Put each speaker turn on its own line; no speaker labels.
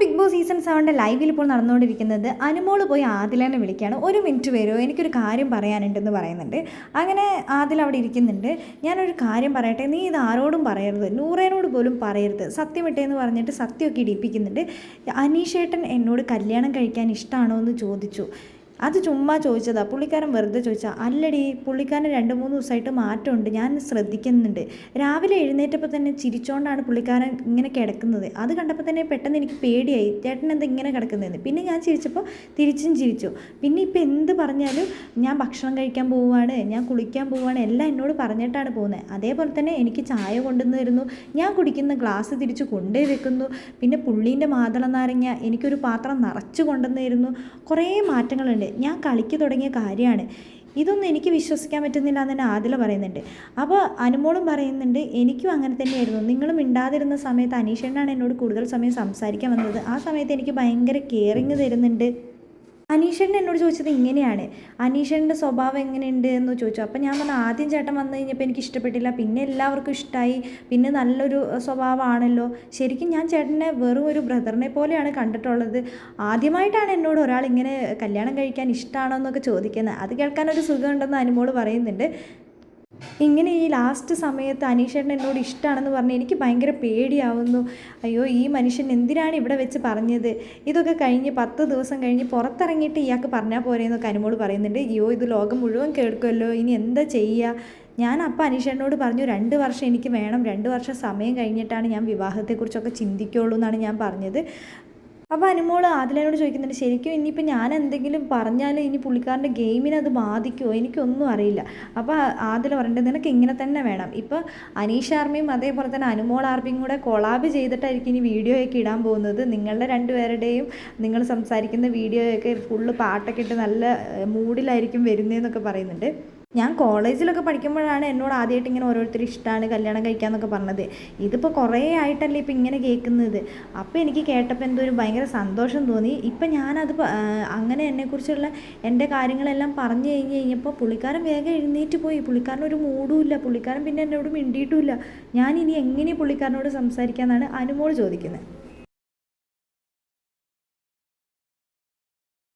Big Boss season സെവന്റെ ലൈവിൽ ഇപ്പോൾ നടന്നുകൊണ്ടിരിക്കുന്നത് അനുമോൾ പോയി ആദിലനെ വിളിക്കുകയാണ്. ഒരു മിനിറ്റ് വരുമോ എനിക്കൊരു കാര്യം പറയാനുണ്ടെന്ന് പറയുന്നുണ്ട്. അങ്ങനെ ആദിൽ അവിടെ ഇരിക്കുന്നുണ്ട്. ഞാനൊരു കാര്യം പറയട്ടെ നീ ഇത് ആരോടും പറയരുത്. നൂറേനോട് പോലും പറയരുത്. സത്യമിട്ടേ എന്ന് പറഞ്ഞിട്ട് സത്യമൊക്കെ ഇടിപ്പിക്കുന്നുണ്ട്. അനീഷേട്ടൻ എന്നോട് കല്യാണം കഴിക്കാൻ ഇഷ്ടമാണോ എന്ന് ചോദിച്ചു. അത് ചുമ്മാ ചോദിച്ചതാണ് പുള്ളിക്കാരൻ വെറുതെ ചോദിച്ചാൽ അല്ലടി പുള്ളിക്കാരൻ രണ്ട് മൂന്ന് ദിവസമായിട്ട് മാറ്റമുണ്ട്. ഞാൻ ശ്രദ്ധിക്കുന്നുണ്ട്. രാവിലെ എഴുന്നേറ്റപ്പോൾ തന്നെ ചിരിച്ചോണ്ടാണ് പുള്ളിക്കാരൻ ഇങ്ങനെ കിടക്കുന്നത്. അത് കണ്ടപ്പോൾ തന്നെ പെട്ടെന്ന് എനിക്ക് പേടിയായി. ചേട്ടൻ എന്താ ഇങ്ങനെ കിടക്കുന്നതെന്ന്. പിന്നെ ഞാൻ ചിരിച്ചപ്പോൾ തിരിച്ചും ചിരിച്ചു. പിന്നെ ഇപ്പം എന്ത് പറഞ്ഞാലും ഞാൻ ഭക്ഷണം കഴിക്കാൻ പോവുകയാണ് ഞാൻ കുളിക്കാൻ പോവുകയാണ് എല്ലാം എന്നോട് പറഞ്ഞിട്ടാണ് പോകുന്നത് അതേപോലെ തന്നെ എനിക്ക് ചായ കൊണ്ടുവന്ന് തരുന്നു ഞാൻ കുടിക്കുന്ന ഗ്ലാസ് തിരിച്ച് കൊണ്ടേ വെക്കുന്നു. പിന്നെ പുള്ളീന്റെ മാതള നാരങ്ങ എനിക്കൊരു പാത്രം നിറച്ച് കൊണ്ടുവന്ന് തരുന്നു കുറേ മാറ്റങ്ങളുണ്ട്. ഞാൻ കളിക്ക് തുടങ്ങിയ കാര്യമാണ്. ഇതൊന്നും എനിക്ക് വിശ്വസിക്കാൻ പറ്റുന്നില്ല എന്ന് തന്നെ ആദില പറയുന്നുണ്ട്. അപ്പോൾ അനുമോളും പറയുന്നുണ്ട് എനിക്കും അങ്ങനെ തന്നെയായിരുന്നു. നിങ്ങൾ മിണ്ടാതിരുന്ന സമയത്ത് അനീഷണ്ണാണ് എന്നോട് കൂടുതൽ സമയം സംസാരിക്കാൻ വന്നത്. ആ സമയത്ത് എനിക്ക് ഭയങ്കര കെയറിങ് തരുന്നുണ്ട്. അനീഷേട്ടൻ എന്നോട് ചോദിച്ചത് ഇങ്ങനെയാണ്. അനീഷേട്ടന്റെ സ്വഭാവം എങ്ങനെയുണ്ട് എന്ന് ചോദിച്ചു. അപ്പം ഞാൻ പറഞ്ഞു ആദ്യം ചേട്ടൻ വന്നു കഴിഞ്ഞപ്പോൾ എനിക്ക് ഇഷ്ടപ്പെട്ടില്ല. പിന്നെ എല്ലാവർക്കും ഇഷ്ടമായി പിന്നെ നല്ലൊരു സ്വഭാവമാണല്ലോ. ശരിക്കും ഞാൻ ചേട്ടനെ വെറും ഒരു ബ്രദറിനെ പോലെയാണ് കണ്ടിട്ടുള്ളത്. ആദ്യമായിട്ടാണ് എന്നോട് ഒരാൾ ഇങ്ങനെ കല്യാണം കഴിക്കാൻ ഇഷ്ടമാണോ എന്നൊക്കെ ചോദിക്കുന്നത്. അത് കേൾക്കാൻ ഒരു സുഖമുണ്ടെന്ന് അനുമോൾ പറയുന്നുണ്ട്. ഇങ്ങനെ ഈ ലാസ്റ്റ് സമയത്ത് അനീഷേട്ടൻ എന്നോട് ഇഷ്ടമാണെന്ന് പറഞ്ഞ് എനിക്ക് ഭയങ്കര പേടിയാവുന്നു. അയ്യോ ഈ മനുഷ്യൻ എന്തിനാണ് ഇവിടെ വെച്ച് പറഞ്ഞത്? ഇതൊക്കെ കഴിഞ്ഞ് പത്ത് ദിവസം കഴിഞ്ഞ് പുറത്തിറങ്ങിയിട്ട് ഇയാൾക്ക് പറഞ്ഞാൽ പോരെ എന്നൊക്കെ അനുമോട് പറയുന്നുണ്ട്. അയ്യോ ഇത് ലോകം മുഴുവൻ കേൾക്കുമല്ലോ ഇനി എന്താ ചെയ്യുക ഞാൻ അപ്പം അനീഷേട്ടനോട് പറഞ്ഞു രണ്ട് വർഷം എനിക്ക് വേണം. രണ്ട് വർഷം സമയം കഴിഞ്ഞിട്ടാണ് ഞാൻ വിവാഹത്തെക്കുറിച്ചൊക്കെ ചിന്തിക്കുള്ളൂ എന്നാണ് ഞാൻ പറഞ്ഞത്. അപ്പോൾ അനുമോൾ ആദിലനോട് ചോദിക്കുന്നുണ്ട് ശരിക്കും ഇനിയിപ്പോൾ ഞാൻ എന്തെങ്കിലും പറഞ്ഞാൽ ഇനി പുള്ളിക്കാരന്റെ ഗെയിമിനെ അത് ബാധിക്കുമോ എനിക്കൊന്നും അറിയില്ല. അപ്പോൾ ആദില പറഞ്ഞിട്ട് നിനക്ക് ഇങ്ങനെ തന്നെ വേണം. ഇപ്പോൾ അനീഷ് ആർമിയും അതേപോലെ തന്നെ അനുമോൾ ആർമിയും കൂടെ കൊളാബ് ചെയ്തിട്ടായിരിക്കും ഇനി വീഡിയോയൊക്കെ ഇടാൻ പോകുന്നത്. നിങ്ങളുടെ രണ്ടുപേരുടെയും നിങ്ങൾ സംസാരിക്കുന്ന വീഡിയോയൊക്കെ ഫുള്ള് പാട്ടൊക്കെ ഇട്ട് നല്ല മൂഡിലായിരിക്കും വരുന്നതെന്നൊക്കെ പറയുന്നുണ്ട്. ഞാൻ കോളേജിലൊക്കെ പഠിക്കുമ്പോഴാണ് എന്നോട് ആദ്യമായിട്ട് ഇങ്ങനെ ഓരോരുത്തർ ഇഷ്ടമാണ് കല്യാണം കഴിക്കാമെന്നൊക്കെ പറഞ്ഞത്. ഇതിപ്പോൾ കുറേ ആയിട്ടല്ലേ ഇപ്പം ഇങ്ങനെ കേൾക്കുന്നത് അപ്പോൾ എനിക്ക് കേട്ടപ്പോൾ എന്തോ ഒരു ഭയങ്കര സന്തോഷം തോന്നി. ഇപ്പം ഞാനത് അങ്ങനെ എന്നെക്കുറിച്ചുള്ള എന്റെ കാര്യങ്ങളെല്ലാം പറഞ്ഞു കഴിഞ്ഞ് കഴിഞ്ഞപ്പോൾ പുള്ളിക്കാരൻ വേഗം എഴുന്നേറ്റ് പോയി. പുള്ളിക്കാരൻ ഒരു മൂടുമില്ല പുള്ളിക്കാരൻ പിന്നെ എന്നോട് മിണ്ടിയിട്ടുമില്ല ഞാൻ ഇനി എങ്ങനെ പുള്ളിക്കാരനോട് സംസാരിക്കാമെന്നാണ് അനുമോൾ ചോദിക്കുന്നത്